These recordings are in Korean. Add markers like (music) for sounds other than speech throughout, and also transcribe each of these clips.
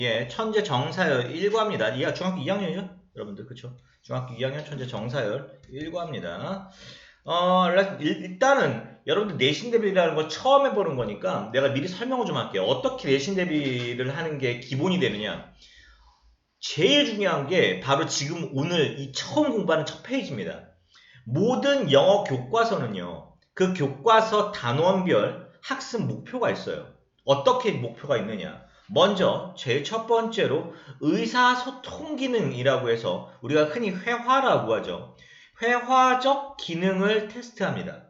예, 천재 정사열 1과입니다. 이하 중학교 2학년이죠? 여러분들, 그쵸? 중학교 2학년 천재 정사열 1과입니다. 어, 일- 일단은 여러분들 내신 대비라는 거 처음 해보는 거니까 내가 미리 설명을 좀 할게요. 어떻게 내신 대비를 하는 게 기본이 되느냐. 제일 중요한 게 바로 지금 오늘 이 처음 공부하는 첫 페이지입니다. 모든 영어 교과서는요, 그 교과서 단원별 학습 목표가 있어요. 어떻게 목표가 있느냐. 먼저 제일 첫 번째로 의사소통 기능이라고 해서 우리가 흔히 회화라고 하죠. 회화적 기능을 테스트합니다.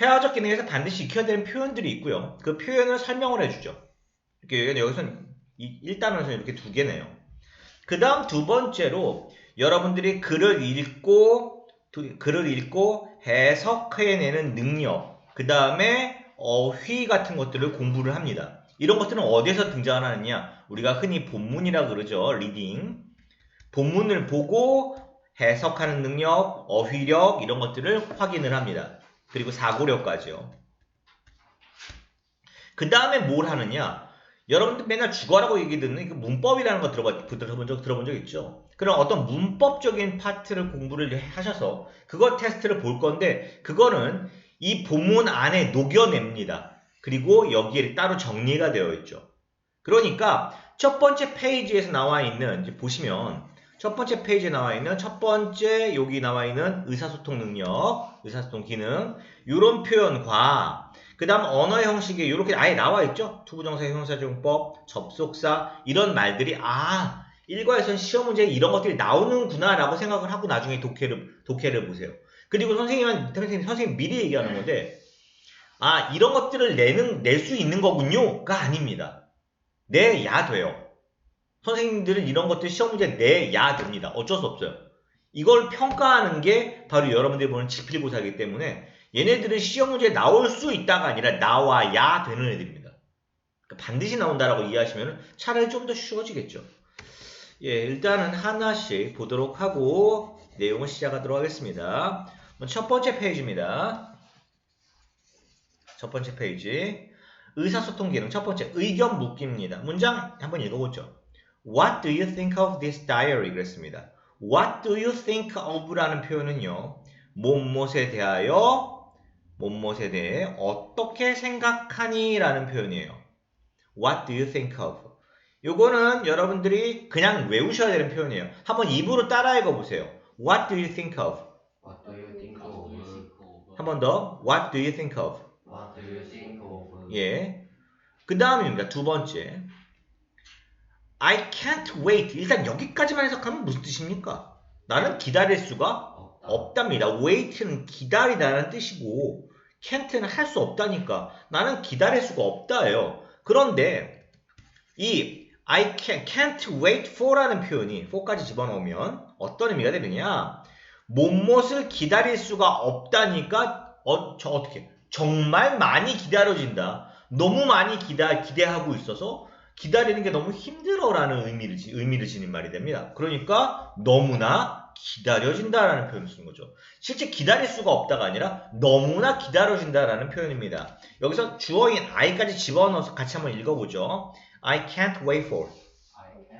회화적 기능에서 반드시 익혀야 되는 표현들이 있고요. 그 표현을 설명을 해주죠. 이렇게 여기서는 1단원에서 이렇게 두 개네요. 그 다음 두 번째로 여러분들이 글을 읽고 두- 글을 읽고 해석해내는 능력 그 다음에 어휘 같은 것들을 공부를 합니다. 이런 것들은 어디에서 등장하느냐? 우리가 흔히 본문이라 그러죠. 리딩. 본문을 보고 해석하는 능력, 어휘력 이런 것들을 확인을 합니다. 그리고 사고력까지요. 그 다음에 뭘 하느냐? 여러분들 맨날 죽어라고 얘기 듣는 그 문법이라는 거 들어봐, 들어본 적, 들어본 적 있죠? 그런 어떤 문법적인 파트를 공부를 하셔서 그거 테스트를 볼 건데 그거는 이 본문 안에 녹여냅니다. 그리고 여기에 따로 정리가 되어 있죠. 그러니까 첫 번째 페이지에서 나와 있는 이제 보시면 첫 번째 페이지에 나와 있는 첫 번째 여기 나와 있는 의사소통 능력, 의사소통 기능 이런 표현과 그 다음 언어 형식에 이렇게 아예 나와 있죠. 투부정사, 형사정법, 접속사 이런 말들이 아 일과에선 시험 문제에 이런 것들이 나오는구나라고 생각을 하고 나중에 독해를 독해를 보세요. 그리고 선생님은 선생님 선생님 미리 얘기하는 건데 아 이런 것들을 내는 낼 수 있는 거군요가 아닙니다. 내야 돼요. 선생님들은 이런 것들 시험 문제 내야 됩니다. 어쩔 수 없어요. 이걸 평가하는 게 바로 여러분들이 보는 지필고사이기 때문에 얘네들은 시험 문제에 나올 수 있다가 아니라 나와야 되는 애들입니다. 그러니까 반드시 나온다라고 이해하시면 차라리 좀 더 쉬워지겠죠. 예, 일단은 하나씩 보도록 하고 내용을 시작하도록 하겠습니다. 첫 번째 페이지입니다. 첫 번째 페이지. 의사소통 기능 첫 번째 의견 묻기입니다. 문장 한번 읽어보죠. What do you think of this diary? 그랬습니다. What do you think of라는 표현은요. 못못에 대하여 못못에 대해 어떻게 생각하니? 라는 표현이에요. What do you think of? 요거는 여러분들이 그냥 외우셔야 되는 표현이에요. 한번 입으로 따라 읽어보세요. What do you think of? What do you think of? 한 번 더. What do you think of? 예. 그 다음입니다. 두 번째. I can't wait. 일단 여기까지만 해석하면 무슨 뜻입니까? 나는 기다릴 수가. 없답니다. wait는 기다리다라는 뜻이고 can't는 할 수 없다니까 나는 기다릴 수가 없다예요. 그런데 이 I can, can't wait for라는 표현이 for까지 집어넣으면 어떤 의미가 되느냐? 못못을 기다릴 수가 없다니까 어, 저 어떻게 정말 많이 기다려진다. 너무 많이 기다 기대하고 있어서 기다리는 게 너무 힘들어라는 의미를 지- 의미를 지닌 말이 됩니다. 그러니까 너무나 기다려진다라는 표현을 쓰는 거죠. 실제 기다릴 수가 없다가 아니라 너무나 기다려진다라는 표현입니다. 여기서 주어인 I까지 집어넣어서 같이 한번 읽어보죠. Can't wait. for.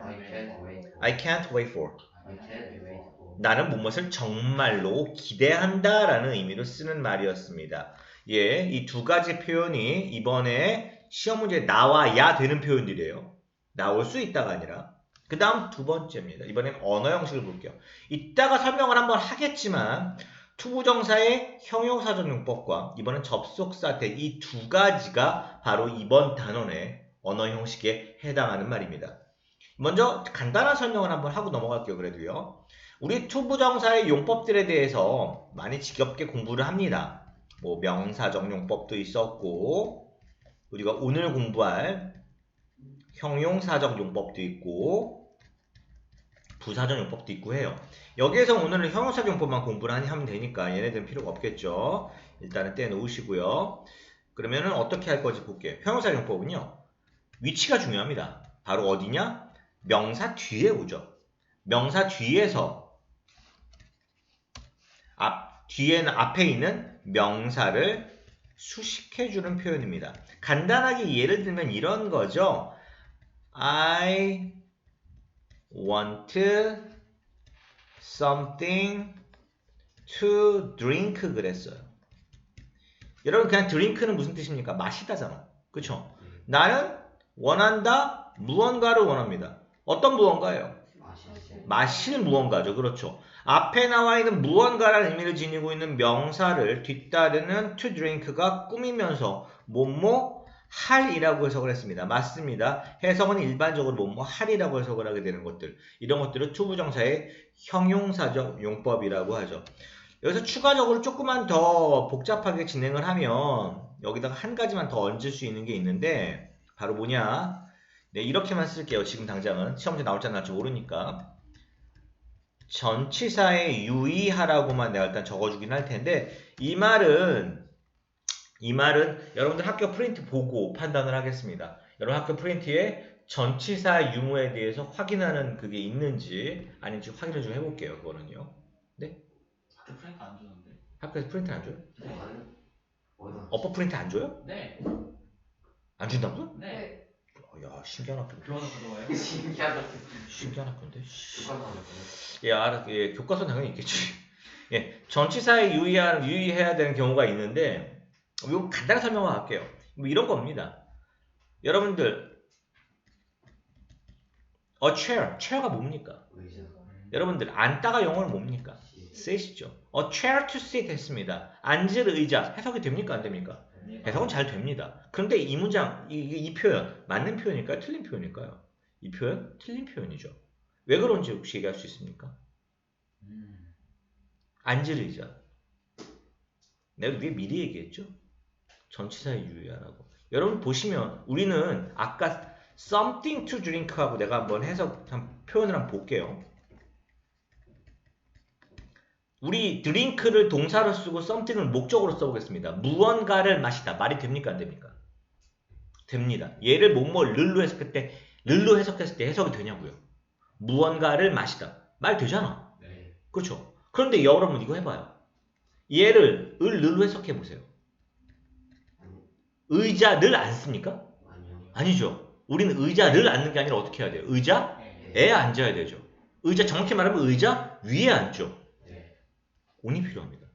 I can't wait for. I can't wait for. 나는 무엇을 정말로 기대한다라는 의미로 쓰는 말이었습니다. 예, 이 두 가지 표현이 이번에 시험 문제에 나와야 되는 표현들이에요. 나올 수 있다가 아니라. 그 다음 두 번째입니다. 이번엔 언어 형식을 볼게요. 이따가 설명을 한번 하겠지만 투부정사의 형용사전용법과 이번엔 접속사 대이두 가지가 바로 이번 단원의 언어 형식에 해당하는 말입니다. 먼저 간단한 설명을 한번 하고 넘어갈게요. 그래도요. 우리 투부정사의 용법들에 대해서 많이 지겹게 공부를 합니다. 뭐 명사적 용법도 있었고 우리가 오늘 공부할 형용사적 용법도 있고 부사적 용법도 있고 해요. 여기에서 오늘은 형용사적 용법만 공부를 하면 되니까 얘네들은 필요가 없겠죠. 일단은 떼놓으시고요. 그러면은 어떻게 할 건지 볼게요. 형용사 용법은요. 위치가 중요합니다. 바로 어디냐? 명사 뒤에 오죠. 명사 뒤에서 앞 뒤에는 앞에 있는 명사를 수식해주는 표현입니다. 간단하게 예를 들면 이런 거죠. I want something to drink 그랬어요. 여러분 그냥 drink는 무슨 뜻입니까? 마시다잖아. 그쵸? 나는 원한다 무언가를 원합니다. 어떤 무언가예요? 마실 마실 무언가죠. 그렇죠. 앞에 나와 있는 무언가라는 의미를 지니고 있는 명사를 뒤따르는 to drink가 꾸미면서 뭐뭐 할이라고 해석을 했습니다. 맞습니다. 해석은 일반적으로 뭐뭐 할이라고 해석을 하게 되는 것들. 이런 것들을 투부정사의 형용사적 용법이라고 하죠. 여기서 추가적으로 조금만 더 복잡하게 진행을 하면 여기다가 한 가지만 더 얹을 수 있는 게 있는데 바로 뭐냐? 네, 이렇게만 쓸게요. 지금 당장은 시험지 나올지 안 나올지 모르니까. 전치사에 유의하라고만 내가 일단 적어주긴 할 텐데 이 말은 이 말은 여러분들 학교 프린트 보고 판단을 하겠습니다. 여러분 학교 프린트에 전치사 유무에 대해서 확인하는 그게 있는지 아닌지 확인을 좀 해볼게요. 그거는요. 그 프랭크 안 주는데. 학교에서 프린트 안 줘요? 나는 어디서 어퍼 프린트 안 줘요? 네. 안 준다고요? 네. 어, 야 신기한 학교. 들어와요. 신기하다 신기한 학교인데. 예, 알아, 예, 교과서 당연히 있겠지. (laughs) 예, 전치사에 유의한, 유의해야 되는 경우가 있는데, 이거 간단히 설명을 할게요. 뭐 이런 겁니다. 여러분들, a chair, chair가 뭡니까? 의자 여러분들, 앉다가 영어로 뭡니까? 시 sit이죠. a chair to sit 했습니다. 앉을 의자, 해석이 됩니까? 안 됩니까? 해석은 잘 됩니다. 그런데 이 문장, 이, 이- 이 표현, 맞는 표현일까요? 틀린 표현일까요? 이 표현, 틀린 표현이죠. 왜 그런지 혹시 얘기할 수 있습니까? 의자. 내가 위에 미리 얘기했죠? 전치사에 유의하라고. 여러분 보시면 우리는 아까 something to drink하고 내가 한번 해석 한 표현을 한번 볼게요. 우리 drink를 동사로 쓰고 something을 목적으로 써보겠습니다. 무언가를 마시다. 말이 됩니까? 안 됩니까? 됩니다. 얘를 뭐뭐 르로 해석할 때 르로 해석했을 때 해석이 되냐고요. 무언가를 마시다. 말 되잖아. 네. 그렇죠. 그런데 여러분 이거 해봐요. 얘를 을, 르로 해석해 보세요. 아니 의자를 안 씁니까? 아니요 아니죠. 우리는 의자를 앉는 게 아니라 어떻게 해야 돼요? 의자 네. 에 앉아야 되죠. 의자 정확히 말하면 의자 위에 앉죠. 네. 온이 필요합니다.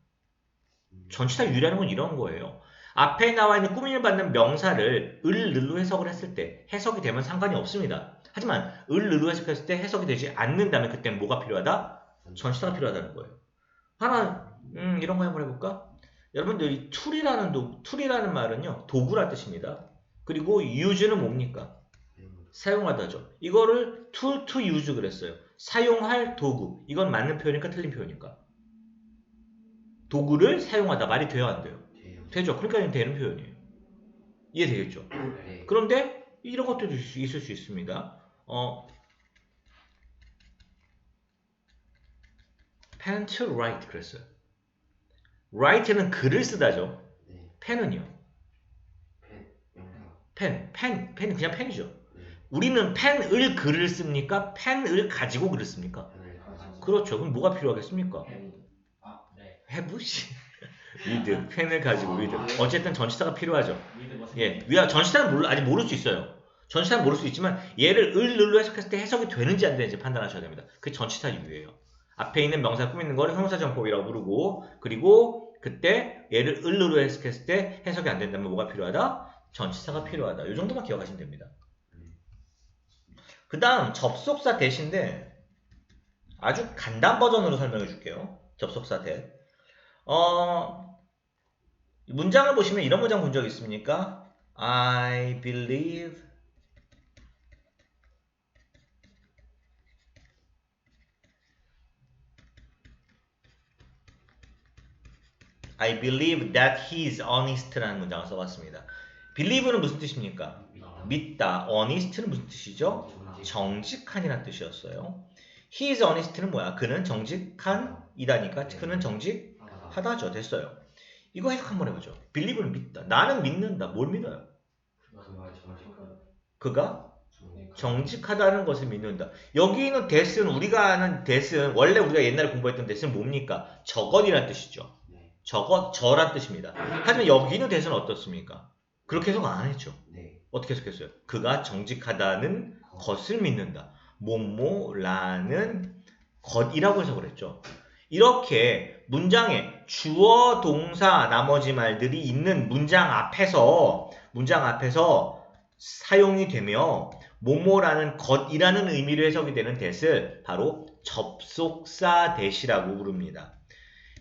음. 전치사 유리하는 건 이런 거예요. 앞에 나와 있는 꾸밈을 받는 명사를 을, 르로 해석을 했을 때 해석이 되면 상관이 없습니다. 하지만 을, 르로 해석했을 때 해석이 되지 않는다면 그때는 뭐가 필요하다? 전치사가 필요하다는 거예요. 하나, 음, 이런 거 한번 해볼까? 여러분들, 이 툴이라는, 도, 툴이라는 말은요, 도구란 뜻입니다. 그리고 use는 뭡니까? 사용하다죠. 이거를 to use 그랬어요. 사용할 도구. 이건 맞는 표현일까, 틀린 표현일까? 도구를 사용하다. 말이 돼요, 안 돼요? 돼요 되죠. 그러니까 되는 표현이에요. 이해되겠죠? 네 그런데 이런 것도 있을 수 있습니다. 어, pen to write 그랬어요. write는 글을 쓰다죠. 네 펜은요. 펜 펜, 펜, 펜은 그냥 펜이죠. 네 우리는 펜을 글을 씁니까? 펜을 가지고 글을 씁니까? 가지고 그렇죠. 그럼 뭐가 필요하겠습니까? 펜. 아, 네. 해부시. 위드. 펜을 가지고 위드. 어쨌든 전치사가 필요하죠. 예, 위아 전치사는 몰라, 아직 모를 수 있어요. 전치사는 모를 수 있지만 얘를 을, 을로 해석했을 때 해석이 되는지 안 되는지 판단하셔야 됩니다. 그게 전치사 이유예요. 앞에 있는 명사 꾸미는 거를 형용사정법이라고 부르고 그리고 그때 얘를 을로 해석했을 때 해석이 안 된다면 뭐가 필요하다? 전치사가 필요하다. 이 정도만 기억하시면 됩니다. 그 다음 접속사 대신데 아주 간단 버전으로 설명해 줄게요. 접속사 대. 어, 문장을 보시면 이런 문장 본 적 있습니까? I believe I believe that he is honest라는 문장을 써봤습니다. believe는 무슨 뜻입니까? 믿다 honest는 무슨 뜻이죠? 정직한이라는 뜻이었어요. He is honest는 뭐야? 그는 정직한이다니까 그는 정직 하다죠. 됐어요. 이거 해석 한번 해보죠. believe는 믿다. 나는 믿는다. 뭘 믿어요? 그가 정직하다는 것을 믿는다. 여기 있는 that은 우리가 아는 that은 원래 우리가 옛날에 공부했던 that은 뭡니까? 저것이란 뜻이죠. 네 저것, 저란 뜻입니다. 하지만 여기 있는 that은 어떻습니까? 그렇게 해석 안 했죠. 네 어떻게 해석했어요? 그가 정직하다는 것을 믿는다. 뭐뭐라는 것이라고 해석을 했죠. 이렇게 문장에 주어, 동사, 나머지 말들이 있는 문장 앞에서 문장 앞에서 사용이 되며 뭐뭐라는 것이라는 의미로 해석이 되는 that을 바로 접속사 that이라고 부릅니다.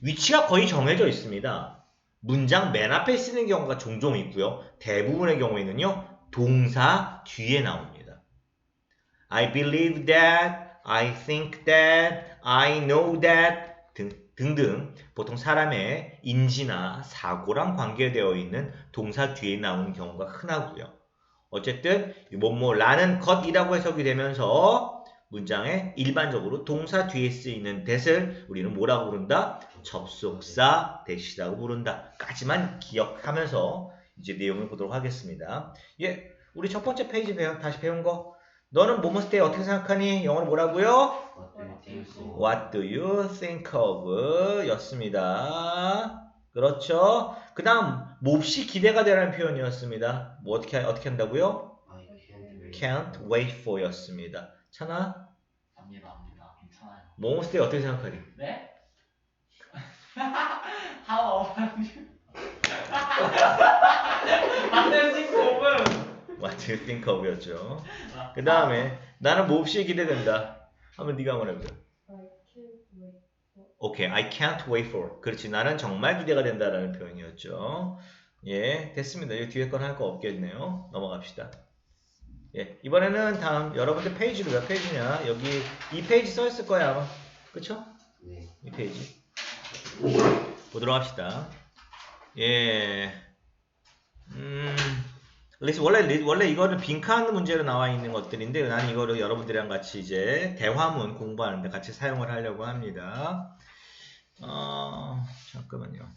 위치가 거의 정해져 있습니다. 문장 맨 앞에 쓰는 경우가 종종 있고요. 대부분의 경우에는요. 동사 뒤에 나옵니다. I believe that, I think that, I know that 등, 등등 보통 사람의 인지나 사고랑 관계되어 있는 동사 뒤에 나오는 경우가 흔하고요. 어쨌든 이 뭐뭐라는 것이라고 해석이 되면서 문장에 일반적으로 동사 뒤에 쓰이는 that을 우리는 뭐라고 부른다? 접속사 that이라고 부른다. 까지만 기억하면서 이제 내용을 보도록 하겠습니다. 예, 우리 첫 번째 페이지 배워, 다시 배운 거. 너는 뭐뭐 쓸때 어떻게 생각하니? 영어로 뭐라고요? What do you think of? 였습니다. 그렇죠. 그 다음, 몹시 기대가 되라는 표현이었습니다. 뭐 어떻게, 어떻게 한다고요? Can't wait. For 였습니다. 찬아, 압니다, 압니다. 괜찮아요. 쓸때 어떻게 생각하니? 네? (laughs) How about you? (laughs) (laughs) 안돼 싱크오브. What do you think of? 였죠. 그 다음에, 나는 몹시 기대된다. 하면 네가 한번 해보자. 오케이, I can't wait for. 그렇지, 나는 정말 기대가 된다라는 표현이었죠. 예, 됐습니다. 이 뒤에 건 할 거 없겠네요. 넘어갑시다. 예, 이번에는 다음 여러분들 페이지로 몇 페이지냐? 여기 이 페이지 써 있을 거야 아마. 그쵸? 네. 이 페이지. 보도록 합시다. 예. 음. 리스 원래 리- 원래 이거는 빈칸 문제로 나와 있는 것들인데 나는 이거를 여러분들이랑 같이 이제 대화문 공부하는데 같이 사용을 하려고 합니다. 어, 잠깐만요.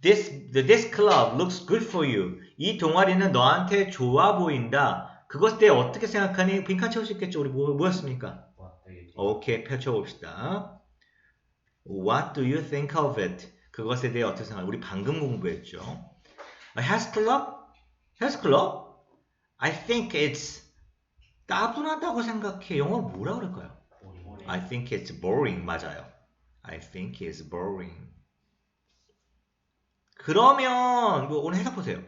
This the this club looks good for you. 이 동아리는 너한테 좋아 보인다. 그것 때 어떻게 생각하니? 빈칸 채울 수 있겠죠? 우리 뭐, 뭐였습니까? 오케이 펼쳐봅시다. What do you think of it? 그것에 대해 어떻게 생각해? 우리 방금 공부했죠. A club? I think it's 따분하다고 생각해. 영어로 뭐라 그럴까요? Boring. I think it's boring. 맞아요. I think it's boring. 그러면 오늘 해석 보세요.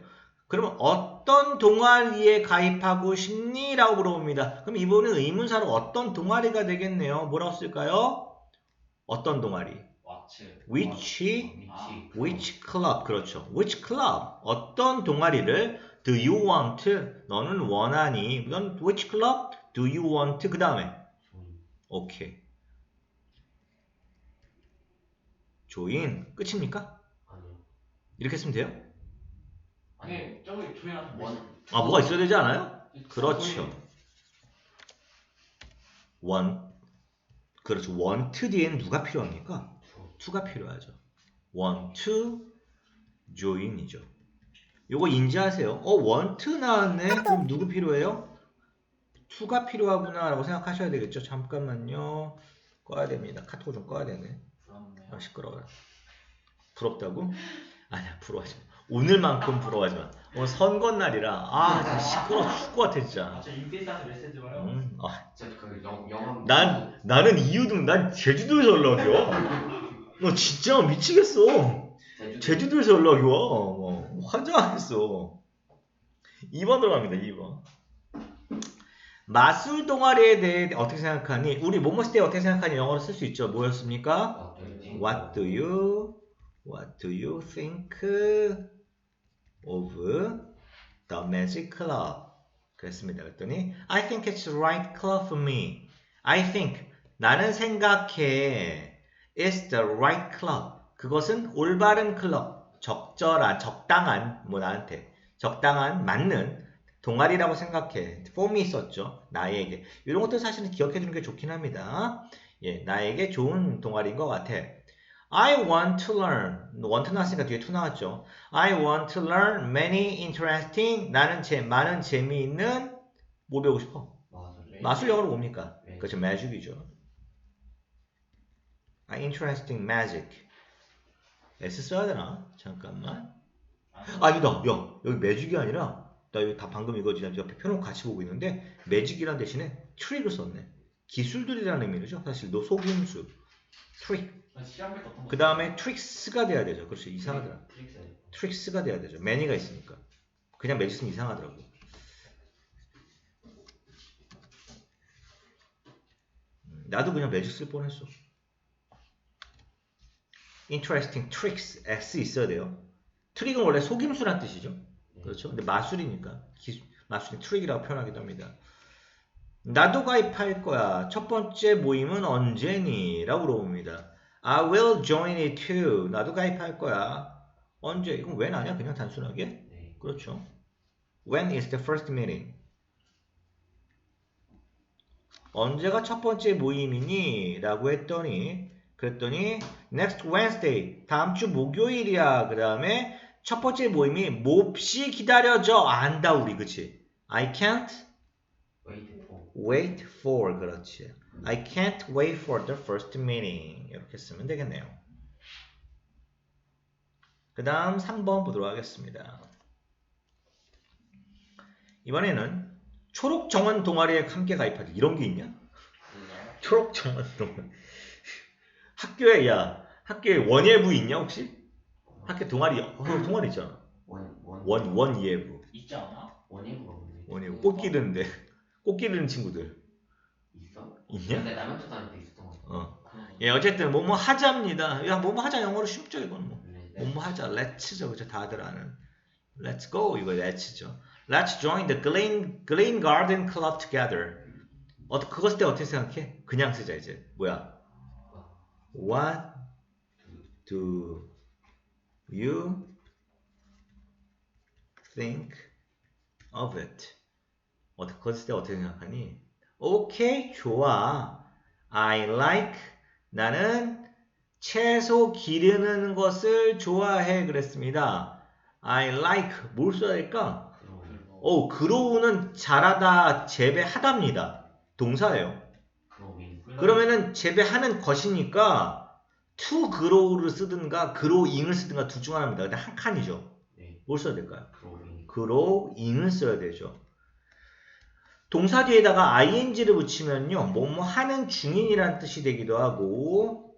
그러면 어떤 동아리에 가입하고 싶니? 라고 물어봅니다. 그럼 이번엔 의문사로 어떤 동아리가 되겠네요. 뭐라고 쓸까요? 어떤 동아리? Which, which club? 그렇죠. Which club? 어떤 동아리를 do you want? 너는 원하니? 넌 which club? do you want? 그 다음에 조인. 오케이. 조인 끝입니까? 아니요. 이렇게 쓰면 돼요? 아니 저기 조이랑 원. 아 뭐가 있어야 되지 않아요? 그렇죠. 원 그렇죠. want 뒤에는 누가 필요합니까? 조. to가 필요하죠. want to join이죠. 요거 인지하세요. 어 want 나왔네. 그럼 누구 필요해요? to가 필요하구나 라고 생각하셔야 되겠죠. 잠깐만요. 꺼야 됩니다. 카톡 좀 꺼야 되네. 부럽네요. 아 시끄러워라. 부럽다고? 아니야 부러워하지 마. 오늘만큼 부러워하지 마. 오늘 선거 날이라 아 진짜 시끄러워 죽을 것 같아 진짜. 저 인피스한테 메시지 와요. 음, 아, 진짜 그 영, 영화. 난 나는 이유등 난 제주도에서 연락이 와. 너 진짜 미치겠어. 제주도. 제주도 에서 연락이 와. 어, 환장하겠어. 2번 들어갑니다. 2번. 마술 동아리에 대해 어떻게 생각하니? 우리 뭐뭐 쓸때 어떻게 생각하니? 영어로 쓸 수 있죠. 뭐였습니까? What do you What do you think of the Magic Club? 그랬습니다. 그랬더니 I think it's the right club for me. I think 나는 생각해 it's the right club. 그것은 올바른 클럽, 적절한, 적당한 뭐 나한테 적당한 맞는 동아리라고 생각해. 폼이 있었죠. 나에게. 이런 것도 사실은 기억해 두는 게 좋긴 합니다. 예, 나에게 좋은 동아리인 것 같아. I want to learn. want 나왔으니까 뒤에 to 나왔죠. I want to learn many interesting. 나는 제 많은 재미있는 뭐 배우고 싶어? 마술. 영어로 뭡니까? 네. 그렇죠, magic이죠. 아, interesting magic. S 써야 되나? 잠깐만. 아니다. 야, 여기 magic이 아니라 나 이거 다 방금 이거 지금 옆에 펴놓고 같이 보고 있는데 매직이란 대신에 트릭을 썼네. 기술들이라는 의미죠. 사실 너 속임수. 트릭. 거? 그 다음에 트릭스가 돼야 되죠. 그렇죠. 이상하더라. 트릭스. 트릭스가 돼야 되죠. 매니가 있으니까. 그냥 매직 쓰면 이상하더라고. 음, 나도 그냥 매직 쓸 뻔했어. Interesting tricks x 있어야 돼요. 트릭은 원래 속임수란 뜻이죠. 그렇죠. 근데 마술이니까 기, 마술이 트릭이라고 표현하기도 합니다. 나도 가입할 거야. 첫 번째 모임은 언제니? 라고 물어봅니다. I will join it too. 나도 가입할 거야. 언제? 이건 when 아니야? 그냥 단순하게? 네. 그렇죠. When is the first meeting? 언제가 첫 번째 모임이니? 라고 했더니 그랬더니 next Wednesday 다음 주 목요일이야. 그 다음에 첫 번째 모임이 몹시 기다려져. 안다 우리 그치? I can't Wait for. wait for 그렇지. I can't wait for the first meeting 이렇게 쓰면 되겠네요. 그 다음 3번 보도록 하겠습니다. 이번에는 초록 정원 동아리에 함께 가입하지 이런 게 있냐? 초록 정원 동아리 학교에 야 학교에 원예부 있냐 혹시? 학교 동아리 어, 동아리 있잖아. 원, 원. 원 원예부 있지 않아? 원예부가 뭔데? 원예부 꽃 기르는데 꽃 기르는 친구들 있어? 있냐? 근데 남양주 다닐 때 있었던 것 같아. 어. 그런 거. 예, 어쨌든 뭐뭐 하자입니다. 야, 뭐뭐 하자 영어로 쉽죠, 이건 뭐. 네. 뭐뭐 하자, let's죠, 그죠? 다들 아는. Let's go 이거 let's죠. Let's join the Glen Glen Garden Club together. 어, 쓸때 어떻게 생각해? 그냥 쓰자 이제. 뭐야? What do you think of it? 어, 그거 쓸때 어떻게 생각하니? 오케이, 좋아. I like 나는 채소 기르는 것을 좋아해 그랬습니다. I like 뭘 써야 될까? 그로우. 오, grow는 자라다 재배하다입니다. 동사예요. 그러면은 재배하는 것이니까 to grow를 쓰든가 growing을 쓰든가 둘중 하나입니다. 근데 한 칸이죠. 네. 뭘 써야 될까요? growing을 써야 되죠. 동사 뒤에다가 ing를 붙이면요. 뭐뭐 하는 중인이라는 뜻이 되기도 하고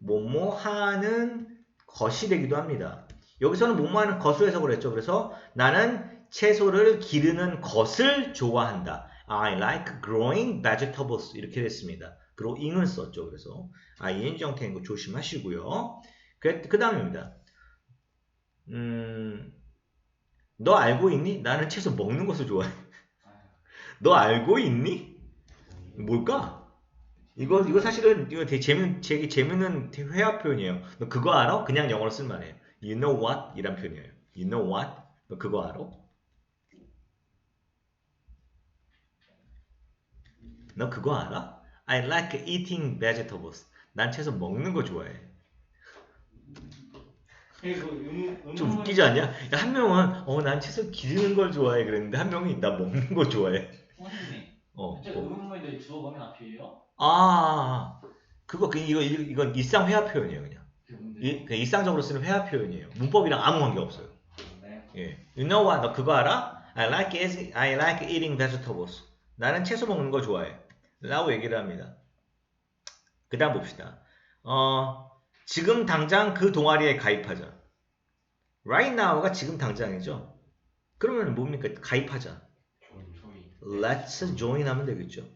뭐뭐 하는 것이 되기도 합니다. 여기서는 뭐뭐 하는 것으로 해석을 했죠. 그래서 나는 채소를 기르는 것을 좋아한다. I like growing vegetables 이렇게 됐습니다. Growing을 썼죠. 그래서 ing 형태인 거 조심하시고요. 그, 그 다음입니다. 음, 너 알고 있니? 나는 채소 먹는 것을 좋아해. (laughs) 너 알고 있니? 뭘까? 이거 이거 사실은 이거 되게 재밌는 되게 재밌는 회화 표현이에요. 너 그거 알아? 그냥 영어로 쓸 만해요. You know what? 이란 표현이에요. You know what? 너 그거 알아? 너 그거 알아? I like eating vegetables. 난 채소 먹는 거 좋아해. 그리고 음, 음, 좀 웃기지 않냐? 야, 한 명은 어 난 채소 기르는 걸 좋아해 그랬는데 한 명이 나 먹는 거 좋아해. 어. 뭐. 의문문인데 주어 범인 앞이에요? 아 그거 그 이거 이건 일상 회화 표현이에요 그냥. 이, 그냥 일상적으로 쓰는 회화 표현이에요. 문법이랑 아무 관계 없어요. 네. 예. You know what? 너 그거 알아? I like I like eating vegetables. 나는 채소 먹는 거 좋아해. 라고 얘기를 합니다. 그 다음 봅시다. 어, 지금 당장 그 동아리에 가입하자. Right now가 지금 당장이죠. 그러면 뭡니까? 가입하자. Let's join 하면 되겠죠.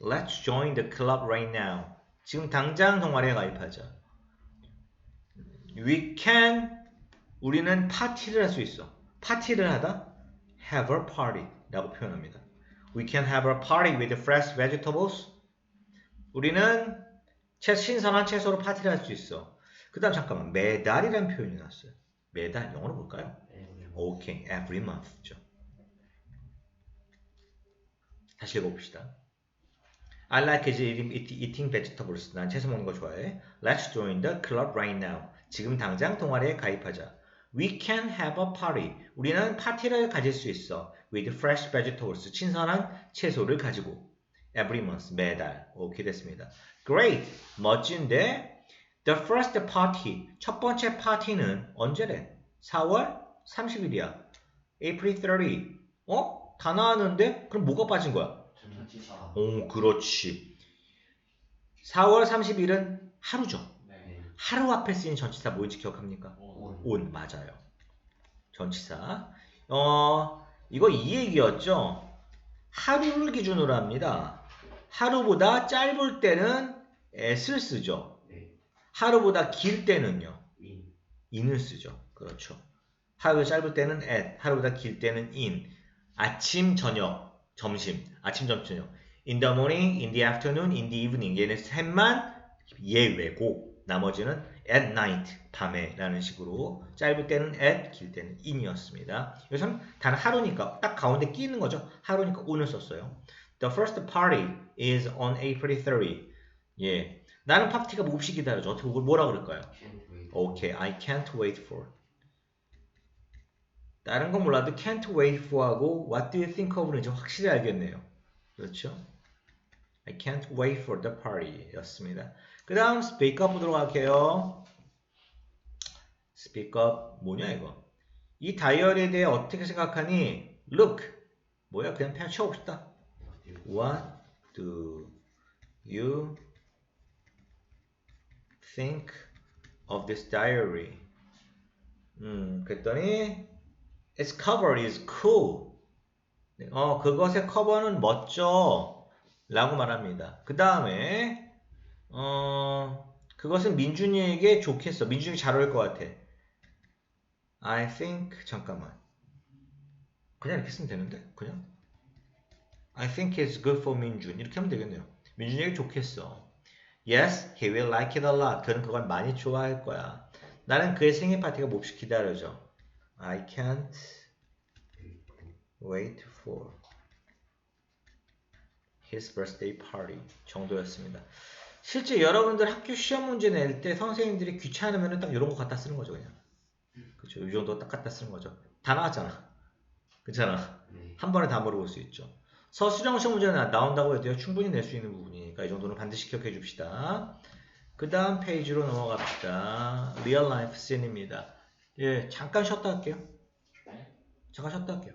Let's join the club right now. 지금 당장 동아리에 가입하자. We can 우리는 파티를 할 수 있어. 파티를 하다 have a party 라고 표현합니다. We can have a party with fresh vegetables. 우리는 채, 신선한 채소로 파티를 할 수 있어. 그 다음 잠깐만 매달이라는 표현이 나왔어요. 매달 영어로 볼까요? 오케이, every month죠. 다시 읽어봅시다. I like eating, eating vegetables. 난 채소 먹는 거 좋아해. Let's join the club right now. 지금 당장 동아리에 가입하자. We can have a party. 우리는 파티를 가질 수 있어. With fresh vegetables. 신선한 채소를 가지고. Every month. 매달. 오케이 됐습니다. Great. 멋진데. The first party. 첫 번째 파티는 언제래? 4월 30일이야. April 30. 어? 다 나왔는데? 그럼 뭐가 빠진 거야? 오, 그렇지. 4월 30일은 하루죠. 하루 앞에 쓰인 전치사 뭐인지 기억합니까? 오. 온 맞아요. 전치사. 어 이거 이 얘기였죠. 하루를 기준으로 합니다. 하루보다 짧을 때는 at을 쓰죠. 네. 하루보다 길 때는요. 인. in을 쓰죠. 그렇죠. 하루 짧을 때는 at, 하루보다 길 때는 in. 아침, 저녁, 점심, 아침, 점심, 저녁. In the morning, in the afternoon, in the evening. 얘는 셋만 예외고 나머지는 at night, 밤에라는 식으로 짧을 때는 at, 길 때는 in이었습니다. 여기서는 단 하루니까 딱 가운데 끼는 거죠. 하루니까 on을 썼어요. The first party is on April 30. 예, 나는 파티가 몹시 기다려져. 어떻게 그걸 뭐라 그럴까요? Okay, I can't wait for. 다른 건 몰라도 can't wait for하고 what do you think of는 이제 확실히 알겠네요. 그렇죠? I can't wait for the party 였습니다. 그 다음 up 보도록 할게요. up 뭐냐 이거? 이 다이어리에 대해 어떻게 생각하니? look 뭐야 그냥 그냥 쳐봅시다. What do you think of this diary? 음, 그랬더니 its cover is cool. 네, 어, 그것의 커버는 멋져. 라고 말합니다. 그 다음에 어, 그것은 민준이에게 좋겠어. 민준이 잘 어울릴 것 같아. I think 잠깐만. 그냥 이렇게 쓰면 되는데? 그냥 I think it's good for 민준 이렇게 하면 되겠네요. 민준이에게 좋겠어. Yes, he will like it a lot. 그는 그걸 많이 좋아할 거야. 나는 그의 생일 파티가 몹시 기다려져. I can't wait for his birthday party 정도였습니다. 실제 여러분들 학교 시험 문제 낼 때 선생님들이 귀찮으면 딱 이런 거 갖다 쓰는 거죠 그냥. 그렇죠. 이 정도 딱 갖다 쓰는 거죠. 다 나왔잖아. 그렇잖아. 네. 한 번에 다 물어볼 수 있죠. 서술형 시험 문제는 나- 나온다고 해도요. 충분히 낼 수 있는 부분이니까 이 정도는 반드시 기억해 줍시다. 그 다음 페이지로 넘어갑시다. 리얼 라이프 씬입니다. 예, 잠깐 쉬었다 할게요. 네. 잠깐 쉬었다 할게요.